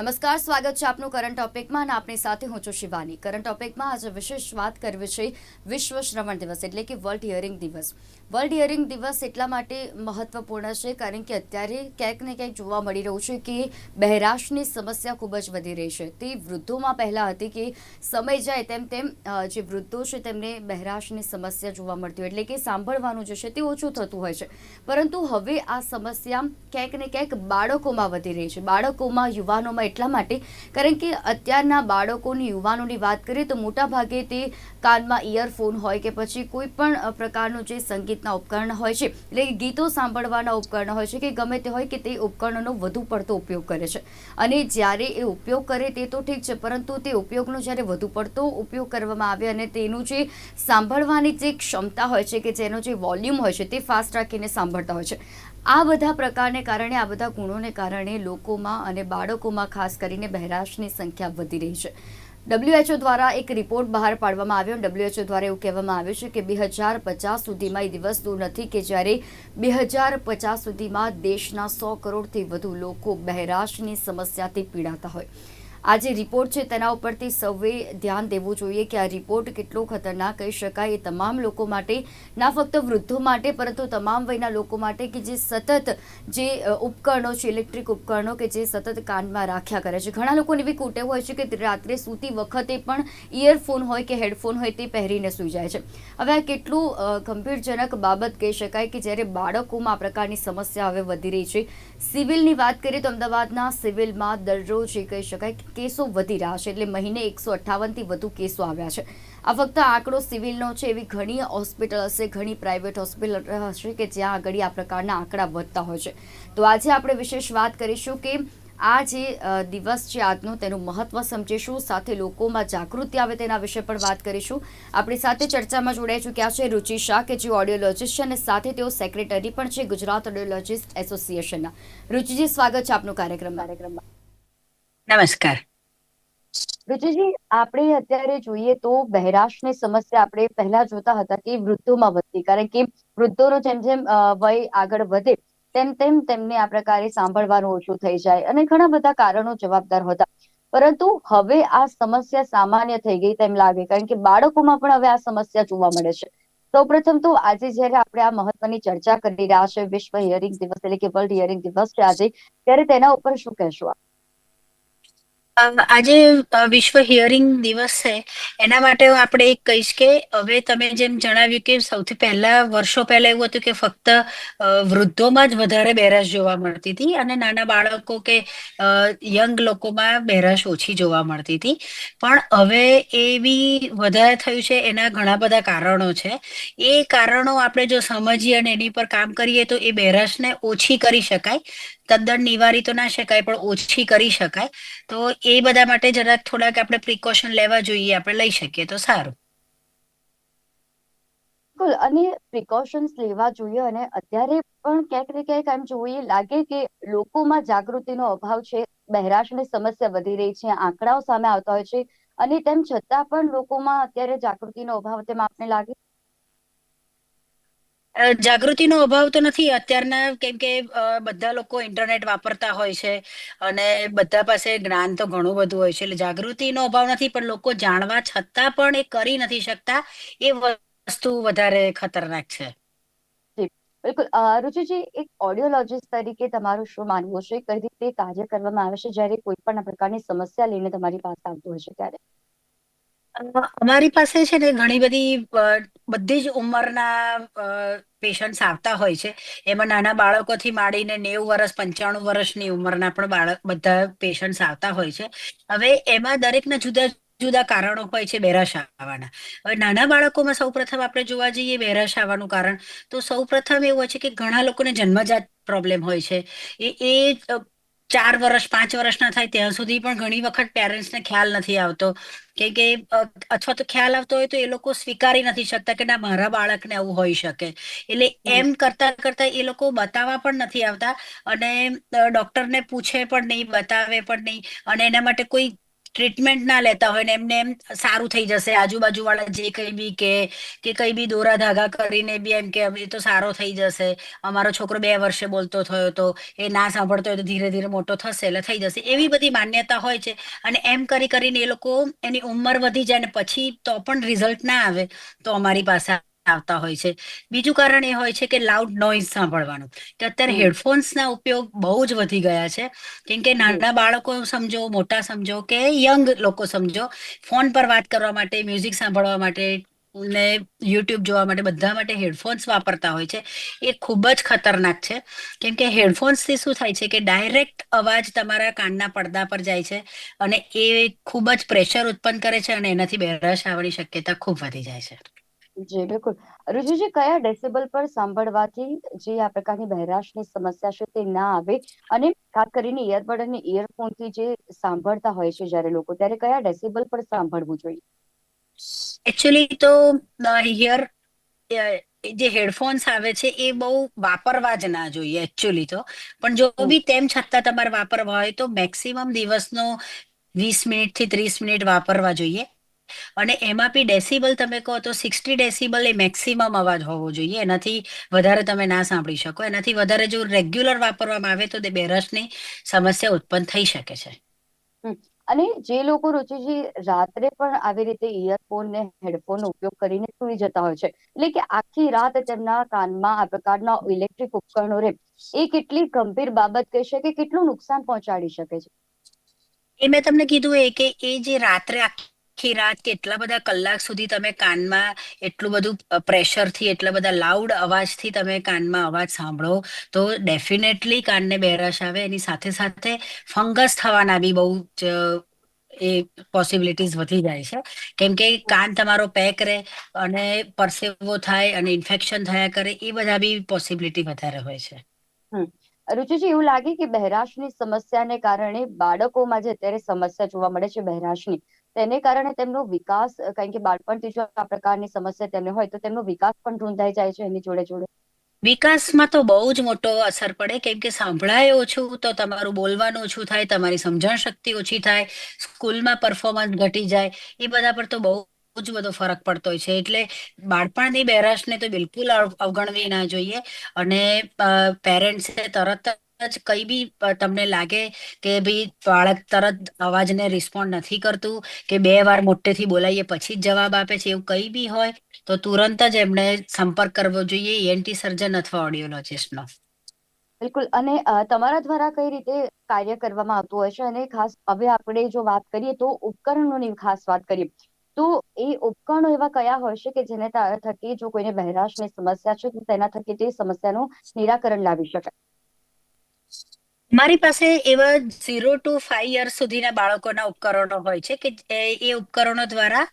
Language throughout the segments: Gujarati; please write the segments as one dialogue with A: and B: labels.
A: નમસ્કાર, સ્વાગત છે આપનું કરંટ ટોપિકમાં અને આપણી સાથે હું છું શિવાની. કરંટ ટોપિકમાં આજે વિશેષ વાત કરવી છે વિશ્વ શ્રવણ દિવસ, એટલે કે વર્લ્ડ હિયરિંગ દિવસ. વર્લ્ડ હિયરિંગ દિવસ એટલા માટે મહત્વપૂર્ણ છે કારણ કે અત્યારે ક્યાંક ને ક્યાંક જોવા મળી રહ્યું છે કે બહેરાશની સમસ્યા ખૂબ જ વધી રહી છે. તે વૃદ્ધોમાં પહેલાં હતી કે સમય જાય તેમ તેમ જે વૃદ્ધો છે તેમને બહેરાશની સમસ્યા જોવા મળતી હોય, એટલે કે સાંભળવાનું જે છે તે ઓછું થતું હોય છે. પરંતુ હવે આ સમસ્યા ક્યાંક ને ક્યાંક બાળકોમાં વધી રહી છે. બાળકોમાં, યુવાનોમાં એટલા માટે, કારણ કે અત્યારના બાળકોની, યુવાનોની વાત કરીએ તો મોટા ભાગે તે કાનમાં ઇયરફોન હોય કે પછી કોઈ પણ પ્રકારનું જે સંગીતના ઉપકરણ હોય છે, એટલે ગીતો સાંભળવાના ઉપકરણ હોય છે કે ગમે તે હોય કે તે ઉપકરણોનો વધુ પડતો ઉપયોગ કરે છે. અને જ્યારે એ ઉપયોગ કરે તે તો ઠીક છે, પરંતુ તે ઉપયોગનો જ્યારે વધુ પડતો ઉપયોગ કરવામાં આવે અને તેનું જે સાંભળવાની જે ક્ષમતા હોય છે કે જેનો જે વોલ્યુમ હોય છે તે ફાસ્ટ રાખીને સાંભળતા હોય છે. આ બધા પ્રકારને કારણે, આ બધા ગુણોને કારણે લોકોમાં અને બાળકોમાં ખાસ કરીને બહેરાશની સંખ્યા વધી રહી છે. ડબ્લ્યુએચઓ દ્વારા એક રિપોર્ટ બહાર પાડવામાં આવ્યો ડબ્લ્યુએચઓ દ્વારા એવું કહેવામાં આવ્યું છે કે બે હજાર પચાસ સુધીમાં એ દિવસ દૂર નથી કે જ્યારે બે હજાર પચાસ સુધીમાં દેશના સો કરોડથી વધુ લોકો બહેરાશની સમસ્યાથી પીડાતા હોય. આ જે રિપોર્ટ છે તેના ઉપરથી સૌએ ધ્યાન દેવું જોઈએ કે આ રિપોર્ટ કેટલો ખતરનાક કહી શકાય એ તમામ લોકો માટે, ના ફક્ત વૃદ્ધો માટે, પરંતુ તમામ વયના લોકો માટે કે જે સતત જે ઉપકરણો છે, ઇલેક્ટ્રિક ઉપકરણો કે જે સતત કાનમાં રાખ્યા કરે છે. ઘણા લોકોને એવી કુટેવ હોય છે કે રાત્રે સૂતી વખતે પણ ઇયરફોન હોય કે હેડફોન હોય તે પહેરીને સૂઈ જાય છે. હવે આ કેટલું ગંભીરજનક બાબત કહી શકાય કે જ્યારે બાળકોમાં આ પ્રકારની સમસ્યા હવે વધી રહી છે. સિવિલની વાત કરીએ તો અમદાવાદના સિવિલમાં દરરોજ એ કહી શકાય કેસો વધી રહ્યા છે એટલે મહિને એકસો અઠ્ઠાવનથી વધુ કેસો આવ્યા છે. આ ફક્ત આંકડો સિવિલનો છે, એવી ઘણી હોસ્પિટલ હશે, ઘણી પ્રાઇવેટ હોસ્પિટલ હશે કે જ્યાં આગળ આ પ્રકારના આંકડા વધતા હોય છે. તો આજે આપણે વિશેષ વાત કરીશું કે આ જે દિવસ છે આજનો તેનું મહત્વ સમજીશું, સાથે લોકોમાં જાગૃતિ આવે તેના વિશે પણ વાત કરીશું. આપણી સાથે ચર્ચામાં જોડાઈ ચૂક્યા છે રુચિ શાહ, કે જે ઓડિયોલોજિસ્ટ છે અને સાથે તેઓ સેક્રેટરી પણ છે ગુજરાત ઓડિયોલોજિસ્ટ એસોસિએશનના. રુચિજી, સ્વાગત છે આપનું કાર્યક્રમ કાર્યક્રમમાં.
B: નમસ્કાર.
A: વિજયજી આપણે અત્યારે જોઈએ તો બહેરાશની સમસ્યા આપણે પહેલા જોતા હતા કે વૃદ્ધોમાં વધતી, કારણ કે વૃદ્ધોનો જેમ જેમ વય આગળ વધે, તેમ તેમ તેમને આ પ્રકારે સાંભળવાનું ઓછું થઈ જાય અને ઘણા બધા કારણો જવાબદાર હતા. પરંતુ હવે આ સમસ્યા સામાન્ય થઈ ગઈ તેમ લાગે, કારણ કે બાળકોમાં પણ હવે આ સમસ્યા જોવા મળે છે. સૌપ્રથમ તો આજે જ્યારે આપણે આ મહત્વની ચર્ચા કરી રહ્યા છે, વિશ્વ હિયરિંગ દિવસ એટલે કે વર્લ્ડ હિયરિંગ દિવસ છે આજે, ત્યારે તેના ઉપર શું કહેશો આપ?
B: આજે વિશ્વ હિયરિંગ દિવસ છે. એના માટે હું આપણે એક કહીશ કે, હવે તમે જેમ જણાવ્યું કે સૌથી પહેલા વર્ષો પહેલા એવું હતું કે ફક્ત વૃદ્ધોમાં જ વધારે બહેરાશ જોવા મળતી હતી અને નાના બાળકો કે યંગ લોકોમાં બહેરાશ ઓછી જોવા મળતી હતી. પણ હવે એવી વધારે થયું છે, એના ઘણા બધા કારણો છે. એ કારણો આપણે જો સમજીએ અને એની પર કામ કરીએ તો એ બહેરાશને ઓછી કરી શકાય. તદ્દન નિવારી તો ના શકાય, પણ ઓછી કરી શકાય. તો એ બધા માટે જરા થોડાક આપણે પ્રિકોશન લેવા જોઈએ, આપણે લઈ શકીએ તો સારું.
A: બિલકુલ, અને પ્રિકોશન્સ લેવા જોઈએ અને અત્યારે પણ ક્યાંક ને ક્યાંક આમ જોઈએ લાગે કે લોકોમાં જાગૃતિનો અભાવ છે, બહેરાશની સમસ્યા વધી રહી છે, આંકડાઓ સામે આવતા હોય છે, અને તેમ છતાં પણ લોકોમાં અત્યારે જાગૃતિનો અભાવ તેમ આપને લાગે
B: જાગૃતિનો અભાવ તો નથી. અત્યારના કેમ કે બધા લોકો ઇન્ટરનેટ વાપરતા હોય છે અને બધા પાસે જ્ઞાન તો ઘણું બધું હોય છે. એટલે જાગૃતિનો અભાવ નથી પણ લોકો જાણવા છતાં પણ એ કરી નથી શકતા. એ વસ્તુ વધારે ખતરનાક છે.
A: બિલકુલ. રુચિજી એક ઓડિયોલોજિસ્ટ તરીકે તમારું શું માનવું છે? કઈ રીતે કાર્ય કરવામાં આવે છે જ્યારે કોઈ પણ પ્રકારની સમસ્યા લઈને તમારી પાસે આવતું હોય છે ત્યારે?
B: અમારી પાસે છે ને ઘણી બધી બધી જ ઉંમરના પેશન્ટ્સ આવતા હોય છે. એમાં નાના બાળકોથી માંડીને નેવું વર્ષ પંચાણું વર્ષની ઉંમરના પણ બાળક, બધા પેશન્ટ્સ આવતા હોય છે. હવે એમાં દરેકના જુદા જુદા કારણો હોય છે બેરાશ આવવાના હવે નાના બાળકોમાં સૌપ્રથમ આપણે જોવા જઈએ બેરાશ આવવાનું કારણ, તો સૌપ્રથમ એવું હોય છે કે ઘણા લોકોને જન્મજાત પ્રોબ્લેમ હોય છે. એ એ ચાર વર્ષ પાંચ વર્ષના થાય ત્યાં સુધી પણ ઘણી વખત પેરેન્ટ્સને ખ્યાલ નથી આવતો. કે કે અથવા તો ખ્યાલ આવતો હોય તો એ લોકો સ્વીકારી નથી શકતા કે ના મારા બાળકને આવું હોઈ શકે. એટલે એમ કરતા કરતા એ લોકો બતાવવા પણ નથી આવતા અને ડોક્ટરને પૂછે પણ નહીં બતાવે પણ નહીં. અને એના માટે કોઈ ટ્રીટમેન્ટ ના લેતા હોય ને એમને એમ સારું થઈ જશે. આજુબાજુ વાળા જે કંઈ બી કે કે કંઈ બી દોરા ધાગા કરીને બી એમ કે તો સારો થઈ જશે. અમારો છોકરો બે વર્ષે બોલતો થયો તો એ ના સાંભળતો હોય તો ધીરે ધીરે મોટો થશે, એટલે થઈ જશે. એવી બધી માન્યતા હોય છે. અને એમ કરી કરીને એ લોકો એની ઉંમર વધી જાય ને પછી તો પણ રિઝલ્ટ ના આવે, તો અમારી પાસે આવતા હોય છે. બીજું કારણ એ હોય છે કે લાઉડ નોઇઝ સાંભળવાનું. કે અત્યારે હેડફોન્સના ઉપયોગ બહુ જ વધી ગયા છે. કેમ કે નાના બાળકો સમજો મોટા સમજો કે યંગ લોકો સમજો ફોન પર વાત કરવા માટે મ્યુઝિક સાંભળવા માટે ને યુટ્યુબ જોવા માટે બધા માટે હેડફોન્સ વાપરતા હોય છે. એ ખૂબ જ ખતરનાક છે. કેમ કે હેડફોન્સથી શું થાય છે કે ડાયરેક્ટ અવાજ તમારા કાનના પડદા પર જાય છે અને એ ખૂબ જ પ્રેશર ઉત્પન્ન કરે છે અને એનાથી બેરસ આવવાની શક્યતા ખૂબ વધી જાય છે.
A: જી બિલકુલ. રુચિજી કયા ડેસિબલ પર સાંભળવાથી જે આ પ્રકારની બહેરાશની સમસ્યા છે તે ના આવે? અને ખાસ કરીને ઇયરબડ અને ઇયરફોનથી જે સાંભળતા હોય છે જ્યારે લોકો ત્યારે કયા ડેસિબલ પર સાંભળવું જોઈએ?
B: એકચ્યુઅલી તો હિયર જે હેડફોન્સ આવે છે એ બહુ વાપરવા જ ના જોઈએ એકચ્યુઅલી તો. પણ જો બી તેમ છતાં તમારે વાપરવા હોય તો મેક્સિમમ દિવસનો વીસ મિનિટથી ત્રીસ મિનિટ વાપરવા જોઈએ. અને એમાં બી ડેસિબલ તમે કહો તો સિક્સટી ડેસિબલ એ મેક્સિમમ અવાજ હોવો જોઈએ. એનાથી વધારે તમે ના સાંભળી શકો. એનાથી વધારે જો રેગ્યુલર વાપરવામાં આવે તો તે બેરસની સમસ્યા ઉત્પન્ન થઈ શકે છે.
A: અને જે લોકો રુચિજી રાત્રે પણ આવી રીતે ઇયરફોન ને હેડફોન નો ઉપયોગ કરીને સુઈ જતા હોય છે. એટલે કે આખી રાત તેમના કાનમાં આ પ્રકારના ઇલેક્ટ્રિક ઉપકરણો રહે. એ કેટલી ગંભીર બાબત કહી શકે? કેટલું નુકસાન પહોંચાડી શકે છે?
B: એ મેં તમને કીધું એ કે એ જે રાત્રે આખી રાત કેટલા બધા કલાક સુધી તમે કાનમાં એટલું બધું પ્રેશરથી એટલા બધા લાઉડ અવાજથી તમે કાનમાં અવાજ સાંભળો, તો ડેફિનેટલી કાનને બહેરાશ આવે. એની સાથે સાથે ફંગસ થવાના બી બહુ જ, એ પોસિબિલિટીઝ વધી જાય છે. કેમ કે કાન તમારો પેક રહે અને પરસેવો થાય અને ઇન્ફેક્શન થયા કરે, એ બધા બી પોસિબિલિટી વધારે હોય છે.
A: રુચિજી એવું લાગે કે બહેરાશની સમસ્યાને કારણે બાળકોમાં જે અત્યારે સમસ્યા જોવા મળે છે બહેરાશની તેને કારણે તેમનો વિકાસ કારણ કે બાળપણથી જો આ પ્રકારની સમસ્યા તેમને હોય તો તેમનો વિકાસ પણ રૂંધાઈ જાય છે એની જોડે જોડે.
B: વિકાસમાં તો બહુ જ મોટો અસર પડે. કેમ કે સાંભળાય ઓછું તો તમારું બોલવાનું ઓછું થાય, તમારી સમજણ શક્તિ ઓછી થાય, સ્કૂલમાં પરફોર્મન્સ ઘટી જાય, એ બધા પર તો બહુ જ બધો ફરક પડતો હોય છે. એટલે બાળપણની બેરાશને તો બિલકુલ અવગણવી ના જોઈએ. અને પેરેન્ટ્સે તરત જ કઈ બી તમને લાગે કે ભાઈ બાળક તરત અવાજને રિસ્પોન્ડ નથી કરતું, કે બે વાર મોટેથી બોલાઈએ પછી જ જવાબ આપે છે, એવું કઈ બી હોય, તો તુરંત જ એમણે સંપર્ક કરવો જોઈએ એનટી સર્જન અથવા ઓડિયોલોજિસ્ટનો
A: બિલકુલ. અને તમારા દ્વારા કઈ રીતે કાર્ય કરવામાં આવતું હોય છે? અને ખાસ હવે આપણે જો વાત કરીએ તો ઉપકરણોની ખાસ વાત કરીએ, તો એ ઉપકરણો એવા કયા હોય છે કે જેને થકી જો કોઈને બહેરાશની સમસ્યા છે, તો તેના થકી તે સમસ્યાનું નિરાકરણ લાવી શકાય.
B: મારી પાસે એવા ઝીરો ટુ ફાઈવ યર્સ સુધીના બાળકોના ઉપકરણો હોય છે કે એ ઉપકરણો દ્વારા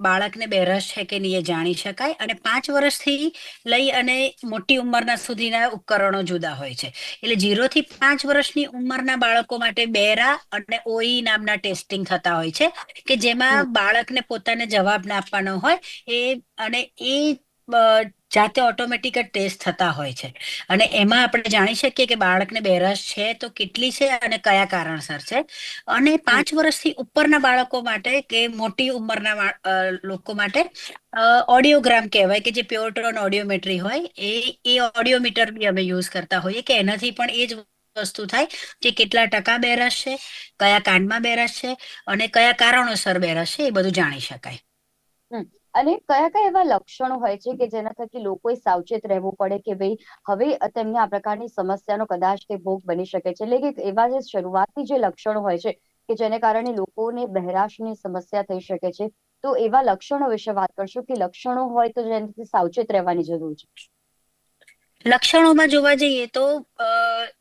B: બાળકને બેરસ છે કે નહીં એ જાણી શકાય અને પાંચ વર્ષથી લઈ અને મોટી ઉંમરના સુધીના ઉપકરણો જુદા હોય છે. એટલે ઝીરો થી પાંચ વર્ષની ઉંમરના બાળકો માટે બેરા અને ઓઈ નામના ટેસ્ટિંગ થતા હોય છે કે જેમાં બાળકને પોતાને જવાબ ના આપવાનો હોય એ અને એ જાતે ઓટોમેટિક જ ટેસ્ટ થતા હોય છે. અને એમાં આપણે જાણી શકીએ કે બાળકને બેરસ છે તો કેટલી છે અને કયા કારણસર છે. અને પાંચ વર્ષથી ઉપરના બાળકો માટે કે મોટી ઉંમરના લોકો માટે ઓડિયોગ્રામ કહેવાય કે જે પ્યોરટ્રોન ઓડિયોમેટ્રી હોય એ એ ઓડિયોમીટર બી અમે યુઝ કરતા હોઈએ કે એનાથી પણ એ જ વસ્તુ થાય કે કેટલા ટકા બેરસ છે કયા કાનમાં બેરસ છે અને કયા કારણોસર બેરસ છે એ બધું જાણી શકાય.
A: અને કયા કયા એવા લક્ષણો હોય છે કે જેના થકી લોકોએ સાવચેત રહેવું પડે કે ભાઈ હવે તેમને આ પ્રકારની સમસ્યાનો કદાચ તે ભોગ બની શકે છે? એટલે કે એવા જે શરૂઆતથી જે લક્ષણો હોય છે કે જેને કારણે લોકોને બહેરાશની સમસ્યા થઈ શકે છે, તો એવા લક્ષણો વિશે વાત કરશું કે લક્ષણો હોય તો જેનાથી સાવચેત રહેવાની જરૂર છે.
B: લક્ષણોમાં જોવા જઈએ તો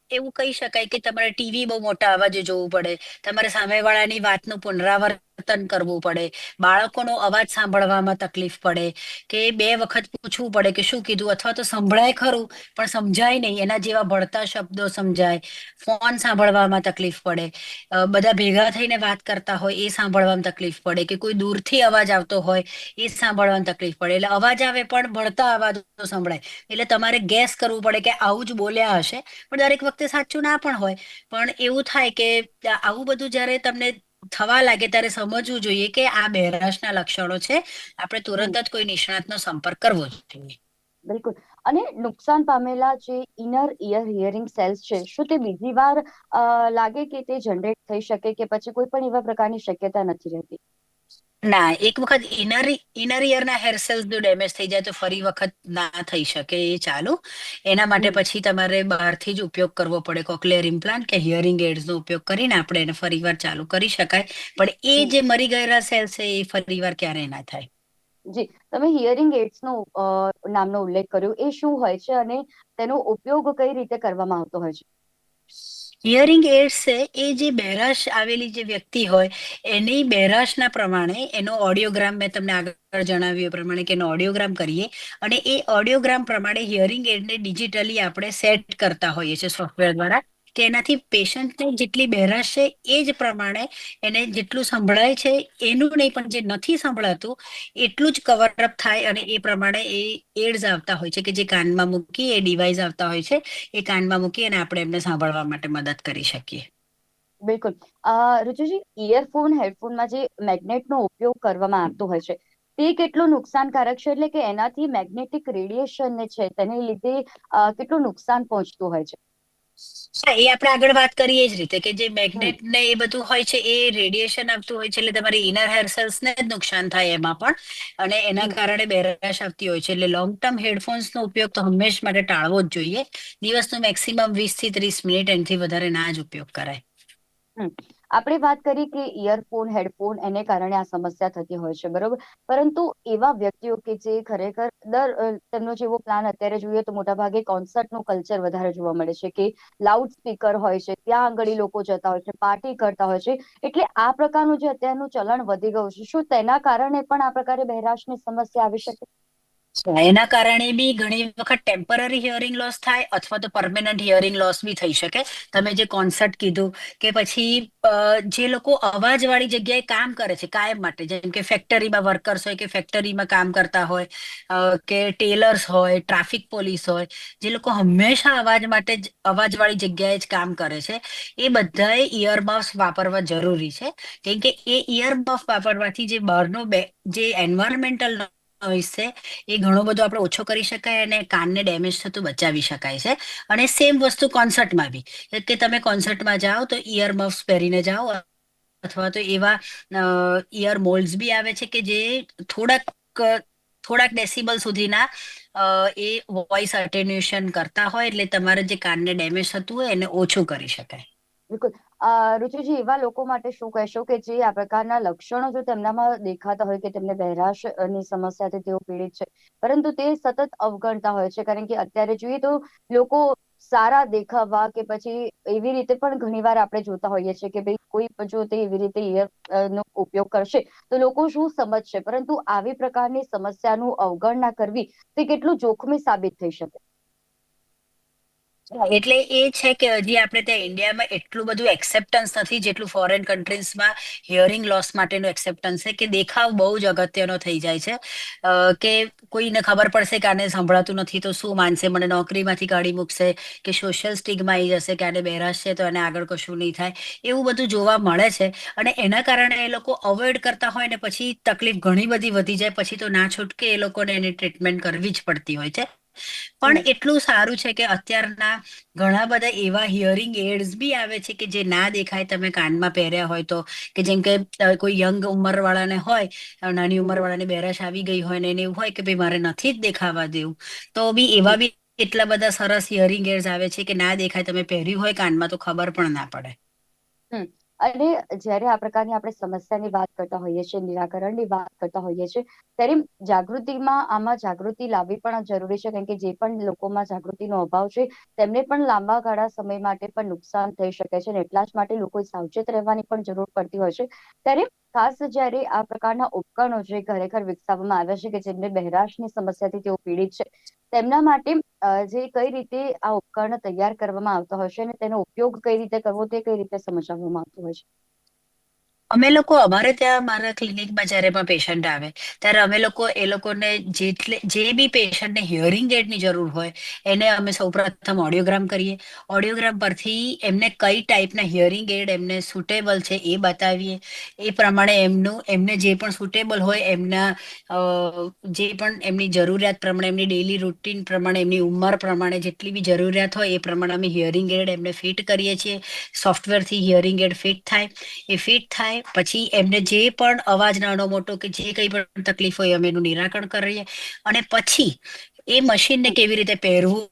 B: એવું કહી શકાય કે તમારે ટીવી બહુ મોટા અવાજે જોવું પડે. તમારે સામેવાળાની વાતનું પુનરાવર્તન કરવું પડે. બાળકોનો અવાજ સાંભળવામાં તકલીફ પડે કે બે વખત પૂછવું પડે કે શું કીધું અથવા તો સંભળાય ખરું, પણ સમજાય નહીં. એના જેવા ભળતા શબ્દો સમજાય. ફોન સાંભળવામાં તકલીફ પડે. બધા ભેગા થઈને વાત કરતા હોય એ સાંભળવામાં તકલીફ પડે કે કોઈ દૂરથી અવાજ આવતો હોય એ સાંભળવામાં તકલીફ પડે. એટલે અવાજ આવે પણ ભળતા અવાજો સંભળાય. એટલે તમારે ગેસ કરવું પડે કે આવું જ બોલ્યા હશે. પણ દરેક વખતે સાચું ના પણ હોય. પણ એવું થાય કે આવું બધું જ્યારે તમને થવા લાગે ત્યારે સમજવું જોઈએ કે આ બહેરાશના લક્ષણો છે. આપણે તુરંત જ કોઈ નિષ્ણાતનો સંપર્ક કરવો જોઈએ.
A: બિલકુલ. અને નુકસાન પામેલા જે ઇનર ઇયર હિયરિંગ સેલ્સ છે, શું તે બીજી વાર લાગે કે તે જનરેટ થઈ શકે કે પછી કોઈ પણ એવા પ્રકારની શક્યતા નથી રહેતી?
B: ના એક વખત ઇનર ઇનર ઇયરના હેર સેલ્સ જો ડેમેજ થઈ જાય તો ફરી વખત ના થઈ શકે એ ચાલુ. એના માટે પછી તમારે બહારથી જ ઉપયોગ કરવો પડે કોક્લિયર ઇમ્પ્લાન્ટ કે હિયરિંગ એડ્સનો ઉપયોગ કરીને આપણે એને ફરીવાર ચાલુ કરી શકાય. પણ એ જે મરી ગયેલા સેલ્સ છે એ ફરીવાર ક્યારેય ના થાય.
A: જી તમે હિયરિંગ એડ્સનો અ, નામનો ઉલ્લેખ કર્યો. એ શું હોય છે અને તેનો ઉપયોગ કઈ રીતે કરવામાં આવતો હોય છે?
B: હિયરિંગ એડ્સ છે, એ જે બહેરાશ આવેલી જે વ્યક્તિ હોય, એની બહેરાશના પ્રમાણે એનો ઓડિયોગ્રામ મેં તમને આગળ જણાવ્યું પ્રમાણે કે એનો ઓડિયોગ્રામ કરીએ. અને એ ઓડિયોગ્રામ પ્રમાણે હિયરિંગ એડને ડિજિટલી આપણે સેટ કરતા હોઈએ છીએ સોફ્ટવેર દ્વારા. કે એનાથી પેશન્ટને જેટલી બહેરાશ એ જ પ્રમાણે એને જેટલું સંભળાય છે એનું નહીં, પણ જે નથી સંભળાતું, એટલું જ કવરઅપ થાય અને એ પ્રમાણે એ એડ્સ આવતા હોય છે કે જે કાનમાં મૂકી, એ ડિવાઇસ આવતા હોય છે, એ કાનમાં મૂકી અને આપણે એમને સાંભળવા માટે મદદ કરી શકીએ.
A: બિલકુલ. રુચિજી ઇયરફોન હેડફોનમાં જે મેગ્નેટનો ઉપયોગ કરવામાં આવતો હોય છે, તે કેટલું નુકસાનકારક છે? એટલે કે એનાથી મેગ્નેટિક રેડિયેશન છે, તેને લીધે કેટલું નુકસાન પહોંચતું હોય છે?
B: હા એ આપણે આગળ વાત કરીએ જ રીતે કે જે મેગ્નેટ ને એ બધું હોય છે એ રેડિયેશન આવતું હોય છે એટલે તમારી ઇનર હેર સેલ્સ ને જ નુકસાન થાય એમાં પણ. અને એના કારણે બેરાશ આવતી હોય છે એટલે લોંગ ટર્મ હેડફોન્સ નો ઉપયોગ તો હંમેશ માટે ટાળવો જ જોઈએ. દિવસનું મેક્સિમમ વીસથી ત્રીસ મિનિટ એનાથી વધારે ના જ ઉપયોગ કરાય.
A: આપણે વાત કરી કે ઇયરફોન હેડફોન એને કારણે આ સમસ્યા થતી હોય છે, બરોબર? પરંતુ એવા વ્યક્તિઓ કે જે ખરેખર દર તેમનો જેવો પ્લાન અત્યારે જોઈએ તો મોટાભાગે કોન્સર્ટનું કલ્ચર વધારે જોવા મળે છે કે લાઉડ સ્પીકર હોય છે, ત્યાં આગળ લોકો જતા હોય છે પાર્ટી કરતા હોય છે. એટલે આ પ્રકારનું જે અત્યારનું ચલણ વધી ગયું છે, શું તેના કારણે પણ આ પ્રકારે બહેરાશની સમસ્યા આવી શકે?
B: એના કારણે બી ઘણી વખત ટેમ્પરરી હિયરિંગ લોસ થાય અથવા તો પરમેનન્ટ હિયરિંગ લોસ બી થઈ શકે. તમે જે કોન્સર્ટ કીધું કે પછી જે લોકો અવાજવાળી જગ્યાએ કામ કરે છે કાયમ માટે, જેમ કે ફેક્ટરીમાં વર્કર્સ હોય કે ફેક્ટરીમાં કામ કરતા હોય કે ટેલર્સ હોય, ટ્રાફિક પોલીસ હોય, જે લોકો હંમેશા અવાજ માટે જ, અવાજવાળી જગ્યાએ જ કામ કરે છે. એ બધાએ ઇયરબડ્સ વાપરવા જરૂરી છે. કેમ કે એ ઇયરબફ વાપરવાથી જે બહારનો બે, જે એન્વાયરમેન્ટલ છે, એ ઘણો બધો આપણે ઓછો કરી શકાય અને કાનને ડેમેજ થતું બચાવી શકાય છે. અને સેમ વસ્તુ કોન્સર્ટમાં બી. કે તમે કોન્સર્ટમાં જાઓ તો ઇયર મફ્સ પહેરીને જાઓ, અથવા તો એવા ઇયર મોલ્ડ્સ બી આવે છે કે જે થોડાક થોડાક ડેસિબલ સુધીના એ વોઇસ અટેન્યુએશન કરતા હોય એટલે તમારે જે કાનને ડેમેજ થતું હોય એને ઓછું કરી શકાય.
A: બિલકુલ. અ, રુચિજી એવા લોકો માટે શું કહેશો કે જે આ પ્રકારના લક્ષણો જો તેમનામાં દેખાતા હોય કે તેમને બહેરાશની સમસ્યાથી તેઓ પીડિત છે? પરંતુ તે સતત અવગણતા હોય છે. કારણ કે અત્યારે જોઈએ તો લોકો સારા દેખાવા કે પછી એવી રીતે પણ ઘણી વાર આપણે જોતા હોઈએ છીએ કે ભાઈ કોઈ જો તે એવી રીતે ઇયર નો ઉપયોગ કરશે તો લોકો શું સમજશે? પરંતુ આવી પ્રકારની સમસ્યાનું અવગણના કરવી તે કેટલું જોખમી સાબિત થઈ શકે?
B: એટલે એ છે કે હજી આપણે ત્યાં ઇન્ડિયામાં એટલું બધું એક્સેપ્ટન્સ નથી જેટલું ફોરેન કન્ટ્રીઝમાં હિયરિંગ લોસ માટેનું એક્સેપ્ટન્સ છે, કે દેખાવ બહુ જ અગત્યનો થઈ જાય છે. કે કોઈને ખબર પડશે કે આને સંભળાતું નથી, તો શું માનશે? મને નોકરીમાંથી કાઢી મૂકશે કે સોશિયલ સ્ટિગમાં આવી જશે કે આને બહેરાશ તો એને આગળ કશું નહીં થાય. એવું બધું જોવા મળે છે. અને એના કારણે એ લોકો અવોઇડ કરતા હોય ને પછી તકલીફ ઘણી બધી વધી જાય. પછી તો ના છૂટકે એ લોકોને એની ટ્રીટમેન્ટ કરવી જ પડતી હોય છે. પણ એટલું સારું છે કે અત્યારના ઘણા બધા એવા હિયરિંગ એડ્સ બી આવે છે કે જે ના દેખાય તમે કાનમાં પહેર્યા હોય તો. કે જેમ કે કોઈ યંગ ઉંમર વાળાને હોય નાની ઉંમર
A: હમ
B: વાળાને બેરાશ આવી ગઈ હોય ને એને એવું હોય કે ભાઈ મારે નથી જ દેખાવા દેવું. તો બી એવા બી એટલા બધા સરસ હિયરિંગ એડ્સ આવે છે કે ના દેખાય તમે પહેર્યું હોય કાનમાં તો ખબર પણ ના પડે.
A: અને જ્યારે આ પ્રકારની આપણે સમસ્યાની વાત કરતા હોઈએ છીએ, નિરાકરણની વાત કરતા હોઈએ છીએ, ત્યારે જાગૃતિમાં આમાં જાગૃતિ લાવવી પણ જરૂરી છે. કારણ કે જે પણ લોકોમાં જાગૃતિનો અભાવ છે, તેમને પણ લાંબા ગાળા સમય માટે પણ નુકસાન થઈ શકે છે અને એટલા જ માટે લોકોએ સાવચેત રહેવાની પણ જરૂર પડતી હોય છે. ત્યારે ખાસ જ્યારે આ પ્રકારના ઉપકરણો જે ખરેખર વિકસાવવામાં આવ્યા છે કે જેમને બહેરાશની સમસ્યાથી તેઓ પીડિત છે, તેમના માટે જે કઈ રીતે આ ઉપકરણ તૈયાર કરવામાં આવતા હશે અને તેનો ઉપયોગ કઈ રીતે કરવો તે કઈ રીતે સમજાવવામાં આવતું હોય છે?
B: અમે લોકો, અમારે ત્યાં મારા ક્લિનિકમાં જ્યારે પણ પેશન્ટ આવે, ત્યારે અમે લોકો એ લોકોને જેટલે, જે બી પેશન્ટને હિયરિંગ એડની જરૂર હોય, એને અમે સૌપ્રથમ ઓડિયોગ્રામ કરીએ. ઓડિયોગ્રામ પરથી એમને કઈ ટાઈપના હિયરિંગ એડ એમને સુટેબલ છે એ બતાવીએ. એ પ્રમાણે એમનું, એમને જે પણ સુટેબલ હોય, એમના જે પણ એમની જરૂરિયાત પ્રમાણે, એમની ડેલી રૂટીન પ્રમાણે, એમની ઉંમર પ્રમાણે, જેટલી બી જરૂરિયાત હોય, એ પ્રમાણે અમે હિયરિંગ એડ એમને ફિટ કરીએ છીએ. સોફ્ટવેરથી હિયરિંગ એડ ફિટ થાય. એ ફિટ થાય પછી એમને જે પણ અવાજ નાનો મોટો કે જે કંઈ પણ તકલીફ હોય અમે એનું નિરાકરણ કરીએ અને પછી એ મશીનને કેવી રીતે પહેરવું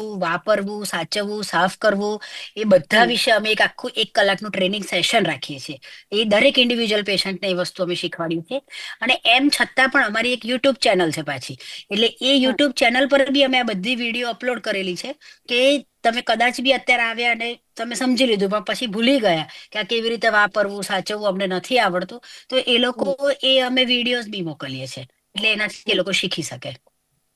B: વાપરવું સાચવવું સાફ કરવું એ બધા વિશે અમે એક આખું એક કલાકનું ટ્રેનિંગ સેશન રાખીએ છીએ. એ દરેક ઇન્ડિવિજ્યુઅલ પેશન્ટને એ વસ્તુ અમે શીખવાડીએ છીએ. અને એમ છતાં પણ અમારી એક યુટ્યુબ ચેનલ છે પાછી. એટલે એ યુટ્યુબ ચેનલ પર બી અમે આ બધી વીડિયો અપલોડ કરેલી છે કે તમે કદાચ બી અત્યારે આવ્યા અને તમે સમજી લીધું પણ પછી ભૂલી ગયા કે આ કેવી રીતે વાપરવું સાચવવું અમને નથી આવડતું. તો એ લોકો એ અમે વિડીયોઝ બી મોકલીએ છીએ. એટલે એનાથી એ લોકો શીખી શકે.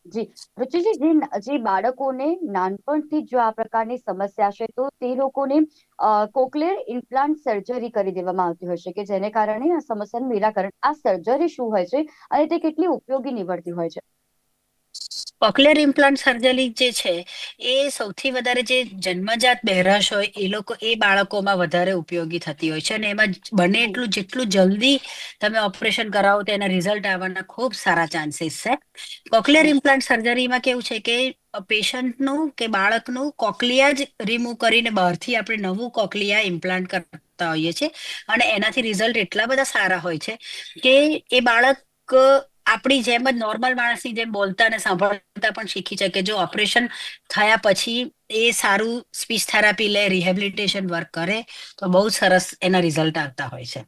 A: જી. રુચિજી જે જે બાળકોને નાનપણથી જ આ પ્રકારની સમસ્યા છે, તો તે લોકોને કોકલેર ઇમ્પ્લાન્ટ સર્જરી કરી દેવામાં આવતી હોય છે, કે જેને કારણે આ સમસ્યાનું નિરાકરણ, આ સર્જરી શું હોય છે અને તે કેટલી ઉપયોગી નીવડતી હોય છે.
B: કોકલિયર ઇમ્પ્લાન્ટ સર્જરી જે છે, એ સૌથી વધારે જે જન્મજાત બહેરાશ હોય, એ લોકો, એ બાળકોમાં વધારે ઉપયોગી થતી હોય છે અને એમાં બને એટલું જેટલું જલ્દી તમે ઓપરેશન કરાવો તો એના રિઝલ્ટ આવવાના ખૂબ સારા ચાન્સીસ છે. કોકલિયર ઇમ્પ્લાન્ટ સર્જરીમાં કેવું છે કે પેશન્ટનું કે બાળકનું કોકલિયા જ રિમૂવ કરીને બહારથી આપણે નવું કોકલિયા ઇમ્પ્લાન્ટ કરતા હોઈએ છીએ અને એનાથી રિઝલ્ટ એટલા બધા સારા હોય છે કે એ બાળક આપણી જેમ જ નોર્મલ માણસની જેમ બોલતા અને સાંભળતા પણ શીખી શકે. જો ઓપરેશન થયા પછી એ સારું સ્પીચ થેરાપી લે રિહેબિલિટેશન વર્ક કરે, તો બહુ સરસ એના રિઝલ્ટ આવતા હોય છે.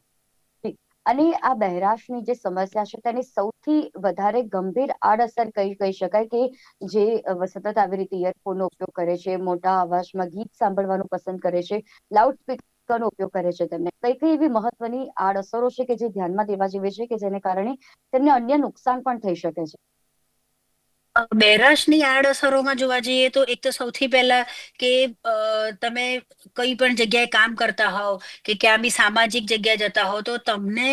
A: અને આ બહેરાશની જે સમસ્યા છે, તેની સૌથી વધારે ગંભીર આડઅસર કઈ કહી શકાય કે જે સતત આવી રીતે ઇયરફોનનો ઉપયોગ કરે છે, મોટા અવાજમાં ગીત સાંભળવાનું પસંદ કરે છે લાઉડ સ્પીકરનો ઉપયોગ કરે છે તેમને. કઈ કઈ એવી મહત્વની આડઅસરો છે કે જે ધ્યાનમાં દેવા જેવી છે કે જેને કારણે તેમને અન્ય નુકસાન પણ થઈ શકે છે?
B: બેરાશની આડઅસરોમાં જોવા જઈએ તો એક તો સૌથી પહેલા કે તમે કઈ પણ જગ્યાએ કામ કરતા હોવ કે ક્યાં બી સામાજિક જગ્યાએ જતા હોવ તો તમને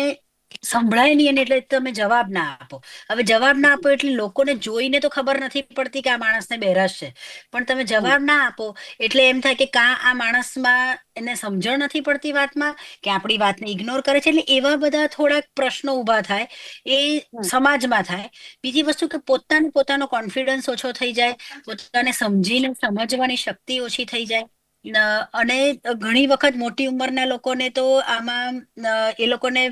B: સંભળાય નહીં અને એટલે તમે જવાબ ના આપો. હવે જવાબ ના આપો એટલે લોકોને જોઈને તો ખબર નથી પડતી કે આ માણસને બહેરાશ. છે પણ તમે જવાબ ના આપો એટલે એમ થાય કે કાં આ માણસમાં એને સમજણ નથી પડતી વાતમાં કે આપણી વાતને ઇગ્નોર કરે છે. એટલે એવા બધા થોડાક પ્રશ્નો ઊભા થાય એ સમાજમાં થાય. બીજી વસ્તુ કે પોતાને પોતાનો કોન્ફિડન્સ ઓછો થઈ જાય. પોતાને સમજીને સમજવાની શક્તિ ઓછી થઈ જાય. અને ઘણી વખત મોટી ઉંમરના લોકોને તો આમાં એ લોકોને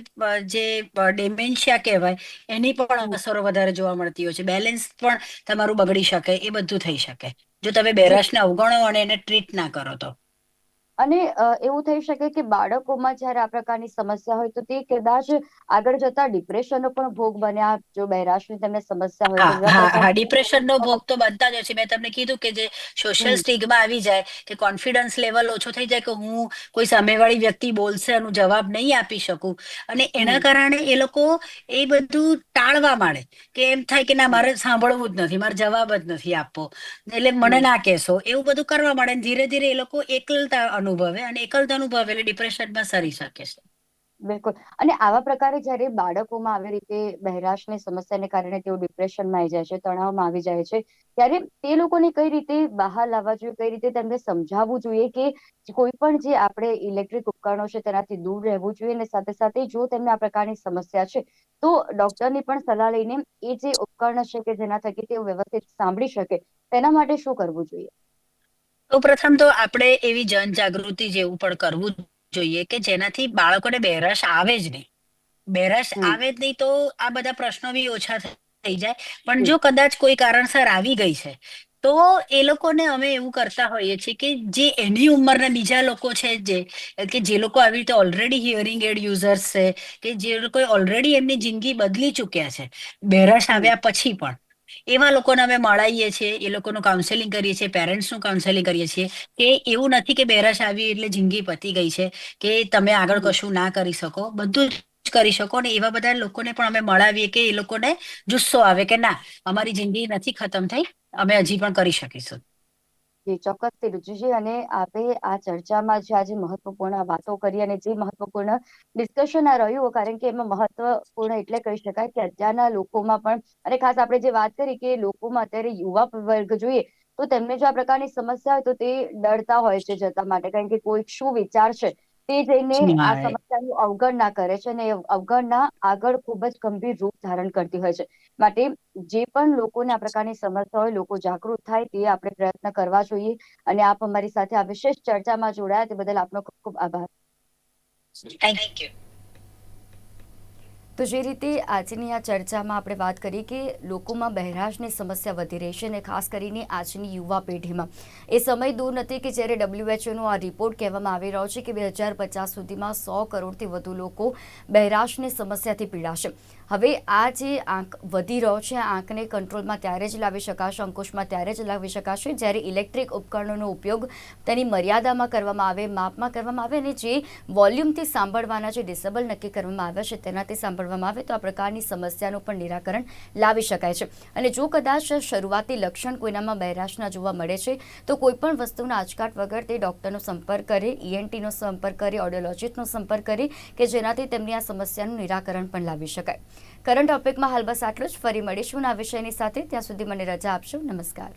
B: જે ડેમેન્શિયા કહેવાય એની પણ અસરો વધારે જોવા મળતી હોય છે. બેલેન્સ પણ તમારું બગડી શકે એ બધું થઈ શકે. જો તમે બેરાશને અવગણો અને એને ટ્રીટ ના કરો તો.
A: અને એવું થઈ શકે કે બાળકોમાં જ્યારે આ પ્રકારની સમસ્યા હોય તો તે કદાચ આગળ જતા ડિપ્રેશનનો પણ ભોગ બન્યા જો બહેરાશની તેમને સમસ્યા હોય
B: ડિપ્રેશનનો ભોગ તો બનતા જ હોય છે. મેં તમને કીધું કે જે સોશિયલ સ્ટિગ્મા આવી જાય કે કોન્ફિડન્સ લેવલ ઓછો થઈ જાય કે હું કોઈ સામેવાળી વ્યક્તિ બોલશે એનું જવાબ નહીં આપી શકું. અને એના કારણે એ લોકો એ બધું ટાળવા માંડે કે એમ થાય કે ના મારે સાંભળવું જ નથી મારે જવાબ જ નથી આપવો. એટલે મને ના કહેશો. એવું બધું કરવા માંડે ધીરે ધીરે એ લોકો એકલતા અનુભવે અને એકલતા અનુભવે એટલે ડિપ્રેશનમાં સરી શકે છે.
A: બિલકુલ. અને આવા પ્રકારે જ્યારે બાળકોમાં આવી રીતે બહેરાશની સમસ્યાને કારણે તેઓ ડિપ્રેશનમાં આવી જાય છે, તણાવમાં આવી જાય છે, ત્યારે તે લોકોને કઈ રીતે બહાર લાવવા જોઈએ? કઈ રીતે તેમને સમજાવવું જોઈએ કે કોઈ પણ જે આપણે ઇલેક્ટ્રિક ઉપકરણો છે તેનાથી દૂર રહેવું જોઈએ અને સાથે સાથે જો તેમને આ પ્રકારની સમસ્યા છે, તો ડોક્ટરની પણ સલાહ લઈને એ જે ઉપકરણ છે કે જેના થકી તેઓ વ્યવસ્થિત સાંભળી શકે, તેના માટે શું કરવું જોઈએ?
B: તો પ્રથમ તો આપણે એવી જનજાગૃતિ જેવું પણ કરવું જોઈએ કે જેનાથી બાળકોને બહેરાશ આવે જ નહીં. બહેરાશ આવે જ નહીં તો આ બધા પ્રશ્નો બી ઓછા થઈ જાય. પણ જો કદાચ કોઈ કારણસર આવી ગઈ છે તો એ લોકોને અમે એવું કરતા હોઈએ છીએ કે જે એની ઉંમરના બીજા લોકો છે જે કે જે લોકો આવી રીતે ઓલરેડી હિયરિંગ એડ યુઝર્સ છે કે જે લોકો ઓલરેડી એમની જિંદગી બદલી ચુક્યા છે બહેરાશ આવ્યા પછી પણ. એવા લોકોને અમે મળાઈએ છીએ એ લોકોનું કાઉન્સેલિંગ કરીએ છીએ પેરેન્ટ્સનું કાઉન્સેલિંગ કરીએ છીએ કે એવું નથી કે બહેરાશ આવી એટલે જિંદગી પતી ગઈ છે કે તમે આગળ કશું ના કરી શકો બધું જ કરી શકો ને એવા બધા લોકોને પણ અમે મળાવીએ કે એ લોકોને જુસ્સો આવે કે ના અમારી જિંદગી નથી ખતમ થઈ અમે હજી પણ કરી શકીશું.
A: જી ચોક્કસથી રુચિજી અને આપે આ ચર્ચામાં જે આજે મહત્વપૂર્ણ વાતો કરી અને જે મહત્વપૂર્ણ ડિસ્કશન આ રહ્યું, કારણ કે એમાં મહત્વપૂર્ણ એટલે કહી શકાય કે અત્યારના લોકોમાં પણ અને ખાસ આપણે જે વાત કરી કે લોકોમાં અત્યારે યુવા વર્ગ જોઈએ, તો તેમને જો આ પ્રકારની સમસ્યા હોય તો તે ડરતા હોય છે જતા માટે, કારણ કે કોઈક શું વિચારશે તે જઈને આ સમસ્યાનું અવગણના કરે છે અને અવગણના આગળ ખૂબ જ ગંભીર રૂપ ધારણ કરતી હોય છે. માટે જે પણ લોકોને આ પ્રકારની સમસ્યા હોય લોકો જાગૃત થાય તે આપણે પ્રયત્ન કરવા જોઈએ. અને આપ અમારી સાથે આ વિશેષ ચર્ચામાં જોડાયા તે બદલ આપનો ખૂબ ખૂબ આભાર.
B: થેન્ક યુ
A: તો જે રીતે આજની આ ચર્ચામાં આપણે વાત કરી કે લોકોમાં બહેરાશની સમસ્યા વધી રહી છે અને ખાસ કરીને આજની યુવા પેઢીમાં. એ સમય દૂર નથી કે જ્યારે ડબલ્યુએચઓનો આ રિપોર્ટ કહેવામાં આવી રહ્યો છે કે બે હજાર પચાસ સુધીમાં સો કરોડથી વધુ લોકો બહેરાશની સમસ્યાથી પીડાશે. હવે આ જે આંક વધી રહ્યો છે, આ આંકને કંટ્રોલમાં ત્યારે જ લાવી શકાશે, અંકુશમાં ત્યારે જ લાવી શકાશે, જ્યારે ઇલેક્ટ્રિક ઉપકરણોનો ઉપયોગ તેની મર્યાદામાં કરવામાં આવે, માપમાં કરવામાં આવે અને જે વોલ્યુમથી સાંભળવાના જે ડિસેબલ નક્કી કરવામાં આવ્યા છે તેનાથી સાંભળવામાં આવે, તો આ પ્રકારની સમસ્યાનું પણ નિરાકરણ લાવી શકાય છે. અને જો કદાચ શરૂઆતી લક્ષણ કોઈનામાં બહેરાશના જોવા મળે છે, તો કોઈપણ વસ્તુના આજકાટ વગર તે ડૉક્ટરનો સંપર્ક કરે ઈએનટીનો સંપર્ક કરે ઓડિયોલોજિસ્ટનો સંપર્ક કરે, કે જેનાથી તેમની આ સમસ્યાનું નિરાકરણ પણ લાવી શકાય. કરંટ ટોપિકમાં હાલ બસ આટલું જ. ફરી મળીશું આ વિષયની સાથે. ત્યાં સુધી મને રજા આપશો. નમસ્કાર.